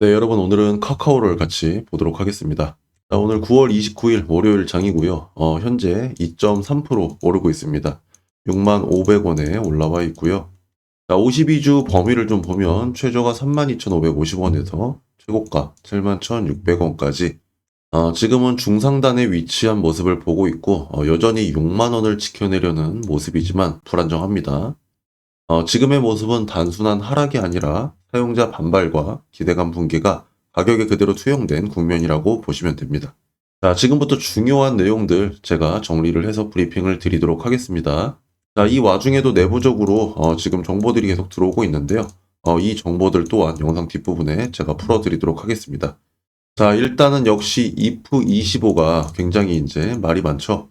네, 여러분 오늘은 카카오를 같이 보도록 하겠습니다. 자, 오늘 9월 29일 월요일 장이고요. 어, 현재 2.3% 오르고 있습니다. 65,500원에 올라와 있고요. 자, 52주 범위를 좀 보면 최저가 32,550원에서 최고가 71,600원까지 어, 지금은 중상단에 위치한 모습을 보고 있고 어, 여전히 6만 원을 지켜내려는 모습이지만 불안정합니다. 어, 지금의 모습은 단순한 하락이 아니라 사용자 반발과 기대감 붕괴가 가격에 그대로 투영된 국면이라고 보시면 됩니다. 자, 지금부터 중요한 내용들 제가 정리를 해서 브리핑을 드리도록 하겠습니다. 자, 이 와중에도 내부적으로 어, 지금 정보들이 계속 들어오고 있는데요. 어, 이 정보들 또한 영상 뒷부분에 제가 풀어드리도록 하겠습니다. 자, 일단은 역시 if25가 굉장히 이제 말이 많죠.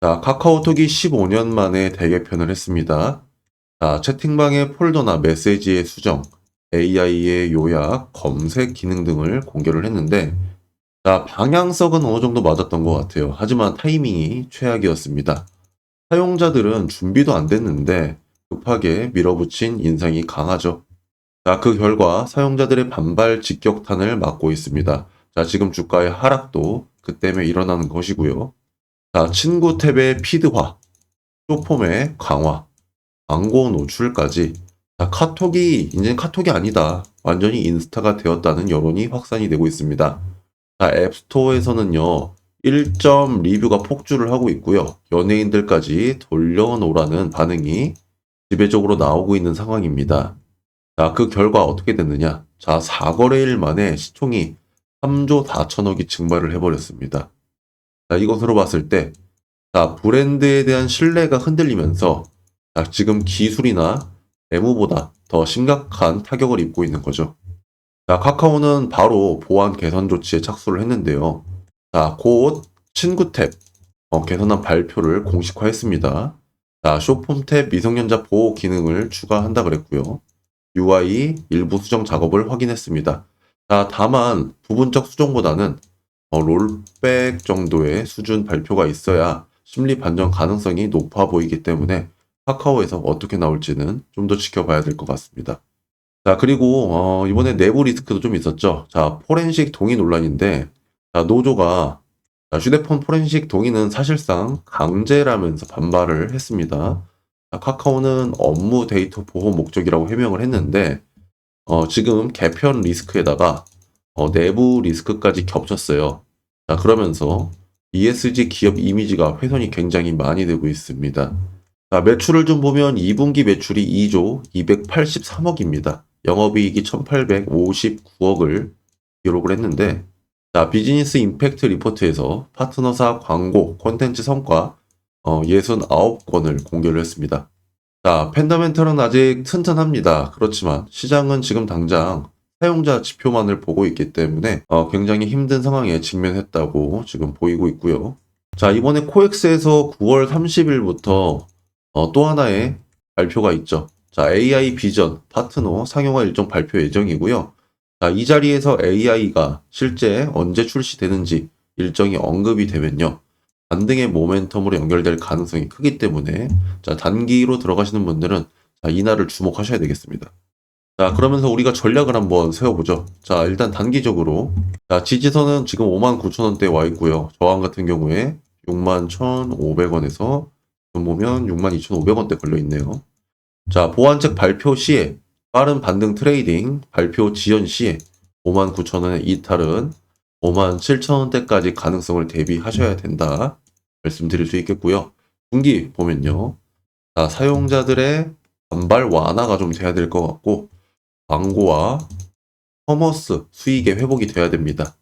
자, 카카오톡이 15년 만에 대개편을 했습니다. 자, 채팅방의 폴더나 메시지의 수정, AI의 요약, 검색 기능 등을 공개를 했는데, 자, 방향성은 어느 정도 맞았던 것 같아요. 하지만 타이밍이 최악이었습니다. 사용자들은 준비도 안 됐는데 급하게 밀어붙인 인상이 강하죠. 자, 그 결과 사용자들의 반발 직격탄을 맞고 있습니다. 자, 지금 주가의 하락도 그 때문에 일어나는 것이고요. 자, 친구 탭의 피드화, 쇼폼의 강화, 광고 노출까지 자, 카톡이 이제는 카톡이 아니다. 완전히 인스타가 되었다는 여론이 확산이 되고 있습니다. 자, 앱스토어에서는요. 1점 리뷰가 폭주를 하고 있고요. 연예인들까지 돌려놓으라는 반응이 지배적으로 나오고 있는 상황입니다. 자, 그 결과 어떻게 됐느냐? 자, 4거래일 만에 시총이 3조 4천억이 증발을 해버렸습니다. 자, 이것으로 봤을 때, 자, 브랜드에 대한 신뢰가 흔들리면서 자, 지금 기술이나 애무보다 더 심각한 타격을 입고 있는 거죠. 자, 카카오는 바로 보안 개선 조치에 착수를 했는데요. 자, 곧 친구 탭 어, 개선안 발표를 공식화했습니다. 자, 쇼폼 탭 미성년자 보호 기능을 추가한다 그랬고요. UI 일부 수정 작업을 확인했습니다. 자, 다만 부분적 수정보다는 어, 롤백 정도의 수준 발표가 있어야 심리 반전 가능성이 높아 보이기 때문에 카카오에서 어떻게 나올지는 좀 더 지켜봐야 될 것 같습니다. 자, 그리고 어, 이번에 내부 리스크도 좀 있었죠. 자, 포렌식 동의 논란인데 자, 노조가 자, 휴대폰 포렌식 동의는 사실상 강제라면서 반발을 했습니다. 자, 카카오는 업무 데이터 보호 목적이라고 해명을 했는데 어, 지금 개편 리스크에다가 어, 내부 리스크까지 겹쳤어요. 자, 그러면서 ESG 기업 이미지가 훼손이 굉장히 많이 되고 있습니다. 자, 매출을 좀 보면 2분기 매출이 2조 283억입니다. 영업이익이 1859억을 기록을 했는데, 자, 비즈니스 임팩트 리포트에서 파트너사 광고 콘텐츠 성과 어, 69건을 공개를 했습니다. 자, 팬더멘털은 아직 튼튼합니다. 그렇지만 시장은 지금 당장 사용자 지표만을 보고 있기 때문에 어, 굉장히 힘든 상황에 직면했다고 지금 보이고 있고요. 자, 이번에 코엑스에서 9월 30일부터 어, 또 하나의 발표가 있죠. 자, AI 비전 파트너 상용화 일정 발표 예정이고요. 자, 이 자리에서 AI가 실제 언제 출시되는지 일정이 언급이 되면요. 반등의 모멘텀으로 연결될 가능성이 크기 때문에 자, 단기로 들어가시는 분들은 자, 이날을 주목하셔야 되겠습니다. 자, 그러면서 우리가 전략을 한번 세워보죠. 자, 일단 단기적으로 자, 지지선은 지금 59,000원대에 와 있고요. 저항 같은 경우에 61,500원에서 보면 62,500원대 걸려 있네요. 자, 보완책 발표 시에 빠른 반등 트레이딩 발표 지연 시에 59,000원의 이탈은 57,000원대까지 가능성을 대비하셔야 된다. 말씀드릴 수 있겠고요. 분기 보면요. 자, 사용자들의 반발 완화가 좀 돼야 될 것 같고 광고와 커머스 수익의 회복이 돼야 됩니다.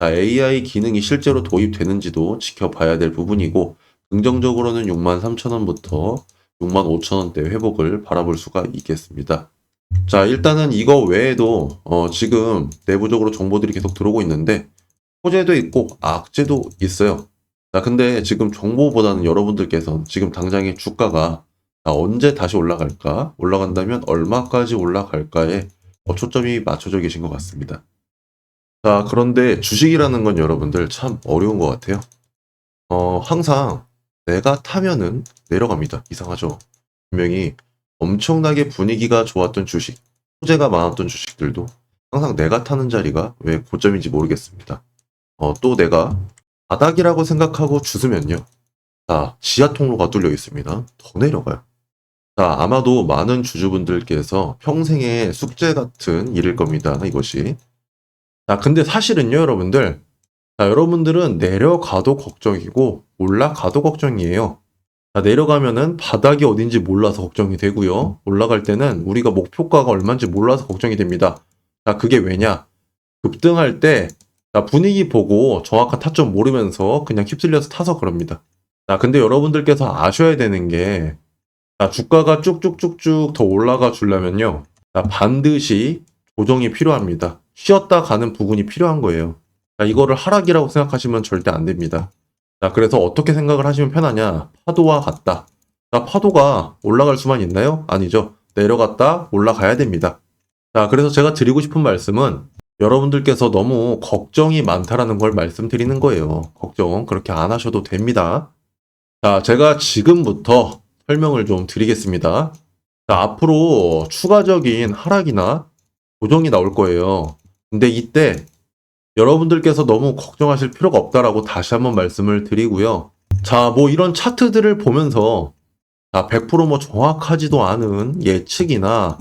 자, AI 기능이 실제로 도입되는지도 지켜봐야 될 부분이고 긍정적으로는 63,000원부터 65,000원대 회복을 바라볼 수가 있겠습니다. 자, 일단은 이거 외에도 어, 지금 내부적으로 정보들이 계속 들어오고 있는데 호재도 있고 악재도 있어요. 자, 근데 지금 정보보다는 여러분들께서 지금 당장의 주가가 자, 언제 다시 올라갈까? 올라간다면 얼마까지 올라갈까에 어, 초점이 맞춰져 계신 것 같습니다. 자, 그런데 주식이라는 건 여러분들 참 어려운 것 같아요. 어, 항상 내가 타면은 내려갑니다. 이상하죠? 분명히 엄청나게 분위기가 좋았던 주식, 호재가 많았던 주식들도 항상 내가 타는 자리가 왜 고점인지 모르겠습니다. 어, 또 내가 바닥이라고 생각하고 주스면요. 자, 지하 통로가 뚫려 있습니다. 더 내려가요. 자, 아마도 많은 주주분들께서 평생의 숙제 같은 일일 겁니다. 이것이. 자, 근데 사실은요, 여러분들. 자, 여러분들은 내려가도 걱정이고, 올라가도 걱정이에요. 자, 내려가면은 바닥이 어딘지 몰라서 걱정이 되고요. 올라갈 때는 우리가 목표가가 얼마인지 몰라서 걱정이 됩니다. 자, 그게 왜냐? 급등할 때, 자, 분위기 보고 정확한 타점 모르면서 그냥 휩쓸려서 타서 그럽니다. 자, 근데 여러분들께서 아셔야 되는 게, 자, 주가가 쭉쭉쭉쭉 더 올라가 주려면요. 자, 반드시 조정이 필요합니다. 쉬었다 가는 부분이 필요한 거예요. 자, 이거를 하락이라고 생각하시면 절대 안 됩니다. 자, 그래서 어떻게 생각을 하시면 편하냐? 파도와 같다. 자, 파도가 올라갈 수만 있나요? 아니죠. 내려갔다 올라가야 됩니다. 자, 그래서 제가 드리고 싶은 말씀은 여러분들께서 너무 걱정이 많다라는 걸 말씀드리는 거예요. 걱정 그렇게 안 하셔도 됩니다. 자, 제가 지금부터 설명을 좀 드리겠습니다. 자, 앞으로 추가적인 하락이나 조정이 나올 거예요. 근데 이때 여러분들께서 너무 걱정하실 필요가 없다라고 다시 한번 말씀을 드리고요. 자, 뭐 이런 차트들을 보면서 자, 100%뭐 정확하지도 않은 예측이나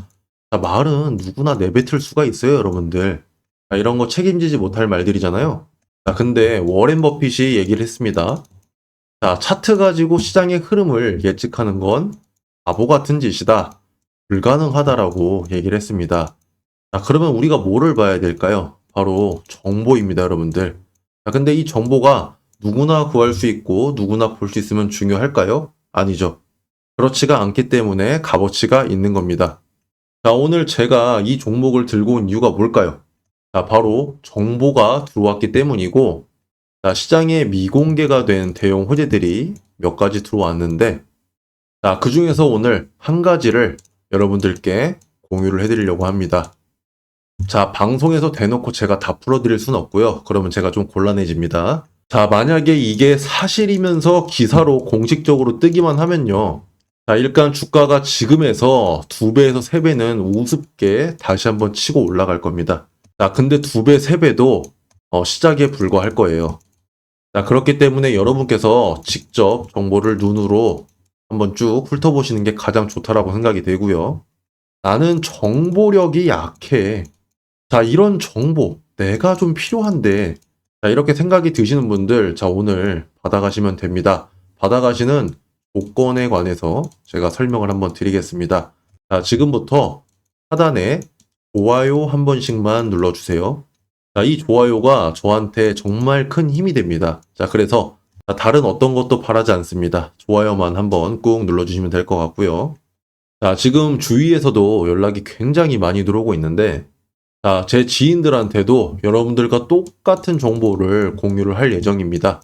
자, 말은 누구나 내뱉을 수가 있어요, 여러분들. 자, 이런 거 책임지지 못할 말들이잖아요. 자, 근데 워렌 버핏이 얘기를 했습니다. 자, 차트 가지고 시장의 흐름을 예측하는 건 바보 같은 짓이다. 불가능하다라고 얘기를 했습니다. 자, 그러면 우리가 뭐를 봐야 될까요? 바로 정보입니다, 여러분들. 자, 근데 이 정보가 누구나 구할 수 있고 누구나 볼 수 있으면 중요할까요? 아니죠. 그렇지가 않기 때문에 값어치가 있는 겁니다. 자, 오늘 제가 이 종목을 들고 온 이유가 뭘까요? 자, 바로 정보가 들어왔기 때문이고, 자, 시장에 미공개가 된 대형 호재들이 몇 가지 들어왔는데, 자, 그 중에서 오늘 한 가지를 여러분들께 공유를 해드리려고 합니다. 자, 방송에서 대놓고 제가 다 풀어드릴 수는 없고요. 그러면 제가 좀 곤란해집니다. 자, 만약에 이게 사실이면서 기사로 공식적으로 뜨기만 하면요. 자, 일단 주가가 지금에서 두 배에서 세 배는 우습게 다시 한번 치고 올라갈 겁니다. 자, 근데 두 배, 세 배도 어, 시작에 불과할 거예요. 자, 그렇기 때문에 여러분께서 직접 정보를 눈으로 한번 쭉 훑어보시는 게 가장 좋다라고 생각이 되고요. 나는 정보력이 약해. 자, 이런 정보 내가 좀 필요한데 자, 이렇게 생각이 드시는 분들 자, 오늘 받아가시면 됩니다. 받아가시는 조건에 관해서 제가 설명을 한번 드리겠습니다. 자, 지금부터 하단에 좋아요 한 번씩만 눌러주세요. 자, 이 좋아요가 저한테 정말 큰 힘이 됩니다. 자, 그래서 자, 다른 어떤 것도 바라지 않습니다. 좋아요만 한번 꾹 눌러주시면 될 것 같고요. 자, 지금 주위에서도 연락이 굉장히 많이 들어오고 있는데, 자, 제 지인들한테도 여러분들과 똑같은 정보를 공유를 할 예정입니다.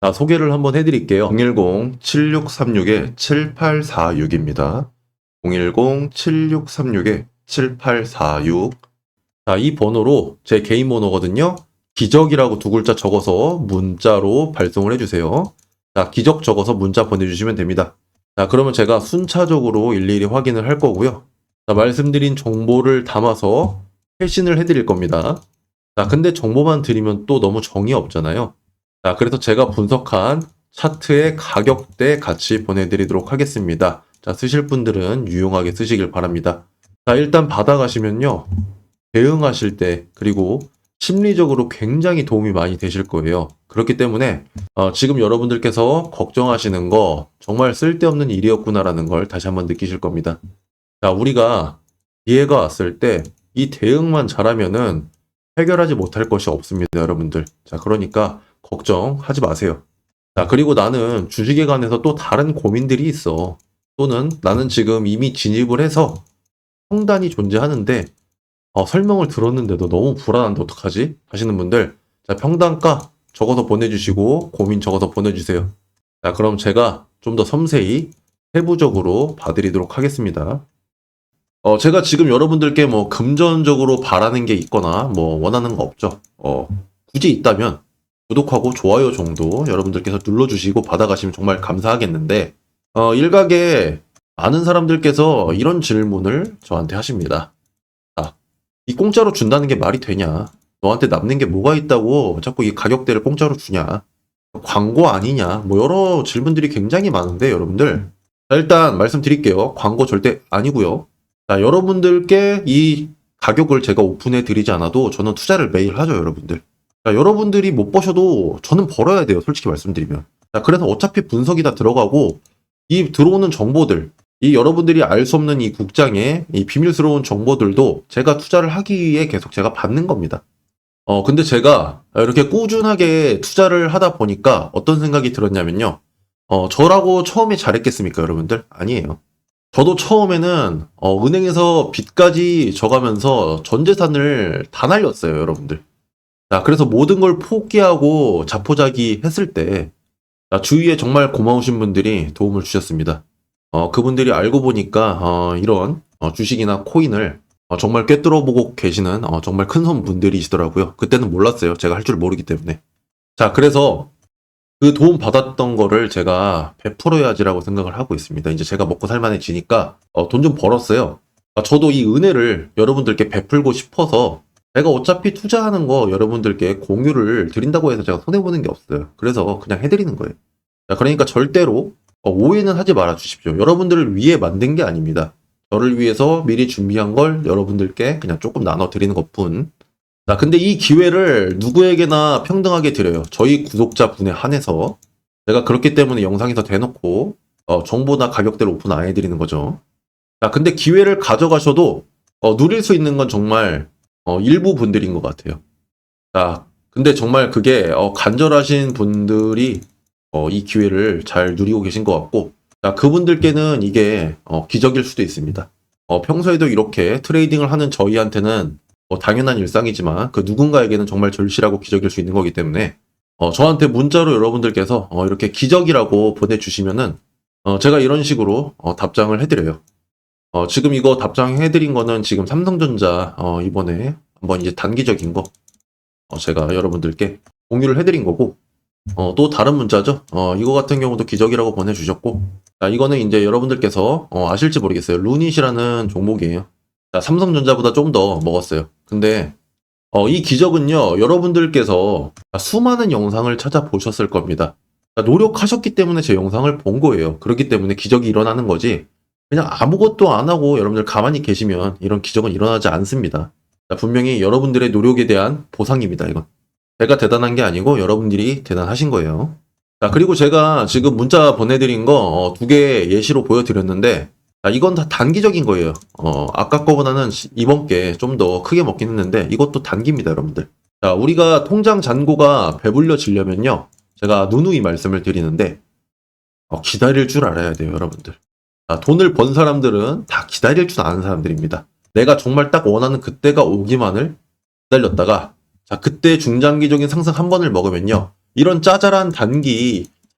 자, 소개를 한번 해드릴게요. 010-7636-7846입니다. 010-7636-7846. 자, 이 번호로 제 개인 번호거든요. 기적이라고 두 글자 적어서 문자로 발송을 해주세요. 자, 기적 적어서 문자 보내주시면 됩니다. 자, 그러면 제가 순차적으로 일일이 확인을 할 거고요. 자, 말씀드린 정보를 담아서 회신을 해드릴 겁니다. 자, 근데 정보만 드리면 또 너무 정이 없잖아요. 자, 그래서 제가 분석한 차트의 가격대 같이 보내드리도록 하겠습니다. 자, 쓰실 분들은 유용하게 쓰시길 바랍니다. 자, 일단 받아가시면요. 대응하실 때, 그리고 심리적으로 굉장히 도움이 많이 되실 거예요. 그렇기 때문에, 어, 지금 여러분들께서 걱정하시는 거 정말 쓸데없는 일이었구나라는 걸 다시 한번 느끼실 겁니다. 자, 우리가 기회가 왔을 때 이 대응만 잘하면은 해결하지 못할 것이 없습니다, 여러분들. 자, 그러니까 걱정하지 마세요. 자, 그리고 나는 주식에 관해서 또 다른 고민들이 있어. 또는 나는 지금 이미 진입을 해서 평단이 존재하는데 어, 설명을 들었는데도 너무 불안한데 어떡하지? 하시는 분들 자, 평단가 적어서 보내주시고 고민 적어서 보내주세요. 자, 그럼 제가 좀 더 섬세히 세부적으로 봐드리도록 하겠습니다. 어, 제가 지금 여러분들께 뭐 금전적으로 바라는 게 있거나 뭐 원하는 거 없죠. 어, 굳이 있다면 구독하고 좋아요 정도 여러분들께서 눌러주시고 받아가시면 정말 감사하겠는데, 어, 일각에 많은 사람들께서 이런 질문을 저한테 하십니다. 아, 이 공짜로 준다는 게 말이 되냐? 너한테 남는 게 뭐가 있다고 자꾸 이 가격대를 공짜로 주냐? 광고 아니냐? 뭐 여러 질문들이 굉장히 많은데 여러분들 자, 일단 말씀드릴게요. 광고 절대 아니고요. 자, 여러분들께 이 가격을 제가 오픈해 드리지 않아도 저는 투자를 매일 하죠, 여러분들. 자, 여러분들이 못 버셔도 저는 벌어야 돼요, 솔직히 말씀드리면. 자, 그래서 어차피 분석이 다 들어가고 이 들어오는 정보들, 이 여러분들이 알 수 없는 이 국장의 이 비밀스러운 정보들도 제가 투자를 하기 위해 계속 제가 받는 겁니다. 어, 근데 제가 이렇게 꾸준하게 투자를 하다 보니까 어떤 생각이 들었냐면요. 어, 저라고 처음에 잘했겠습니까, 여러분들? 아니에요. 저도 처음에는 어, 은행에서 빚까지 져가면서 전 재산을 다 날렸어요, 여러분들. 자, 그래서 모든 걸 포기하고 자포자기 했을 때 자, 주위에 정말 고마우신 분들이 도움을 주셨습니다. 어, 그분들이 알고 보니까 어, 이런 어, 주식이나 코인을 어, 정말 꿰뚫어 보고 계시는 어, 정말 큰 손 분들이시더라고요. 그때는 몰랐어요. 제가 할 줄 모르기 때문에. 자, 그래서 그 도움 받았던 거를 제가 베풀어야지라고 생각을 하고 있습니다. 이제 제가 먹고 살만해지니까 어, 돈 좀 벌었어요. 아, 저도 이 은혜를 여러분들께 베풀고 싶어서 제가 어차피 투자하는 거 여러분들께 공유를 드린다고 해서 제가 손해보는 게 없어요. 그래서 그냥 해드리는 거예요. 자, 그러니까 절대로 어, 오해는 하지 말아 주십시오. 여러분들을 위해 만든 게 아닙니다. 저를 위해서 미리 준비한 걸 여러분들께 그냥 조금 나눠 드리는 것 뿐. 자, 근데 이 기회를 누구에게나 평등하게 드려요. 저희 구독자 분에 한해서. 제가 그렇기 때문에 영상에서 대놓고, 어, 정보나 가격대를 오픈 안 해드리는 거죠. 자, 근데 기회를 가져가셔도, 어, 누릴 수 있는 건 정말, 어, 일부 분들인 것 같아요. 자, 근데 정말 그게, 어, 간절하신 분들이, 어, 이 기회를 잘 누리고 계신 것 같고, 자, 그분들께는 이게, 어, 기적일 수도 있습니다. 어, 평소에도 이렇게 트레이딩을 하는 저희한테는 뭐 당연한 일상이지만 그 누군가에게는 정말 절실하고 기적일 수 있는 거기 때문에 어, 저한테 문자로 여러분들께서 어, 이렇게 기적이라고 보내주시면은 어, 제가 이런 식으로 어, 답장을 해드려요. 어, 지금 이거 답장해드린 거는 지금 삼성전자 어, 이번에 한번 이제 단기적인 거 어, 제가 여러분들께 공유를 해드린 거고 어, 또 다른 문자죠. 어, 이거 같은 경우도 기적이라고 보내주셨고 자, 이거는 이제 여러분들께서 어, 아실지 모르겠어요. 루닛이라는 종목이에요. 자, 삼성전자보다 좀 더 먹었어요. 근데 어, 이 기적은요, 여러분들께서 수많은 영상을 찾아보셨을 겁니다. 자, 노력하셨기 때문에 제 영상을 본 거예요. 그렇기 때문에 기적이 일어나는 거지. 그냥 아무것도 안 하고 여러분들 가만히 계시면 이런 기적은 일어나지 않습니다. 자, 분명히 여러분들의 노력에 대한 보상입니다, 이건. 제가 대단한 게 아니고 여러분들이 대단하신 거예요. 자, 그리고 제가 지금 문자 보내드린 거 두 개 예시로 보여드렸는데, 자, 이건 다 단기적인 거예요. 어, 아까 거보다는 시- 이번 게 좀 더 크게 먹긴 했는데, 이것도 단기입니다, 여러분들. 자, 우리가 통장 잔고가 배불려지려면요. 제가 누누이 말씀을 드리는데, 어, 기다릴 줄 알아야 돼요, 여러분들. 자, 돈을 번 사람들은 다 기다릴 줄 아는 사람들입니다. 내가 정말 딱 원하는 그때가 오기만을 기다렸다가, 자, 그때 중장기적인 상승 한 번을 먹으면요. 이런 짜잘한 단기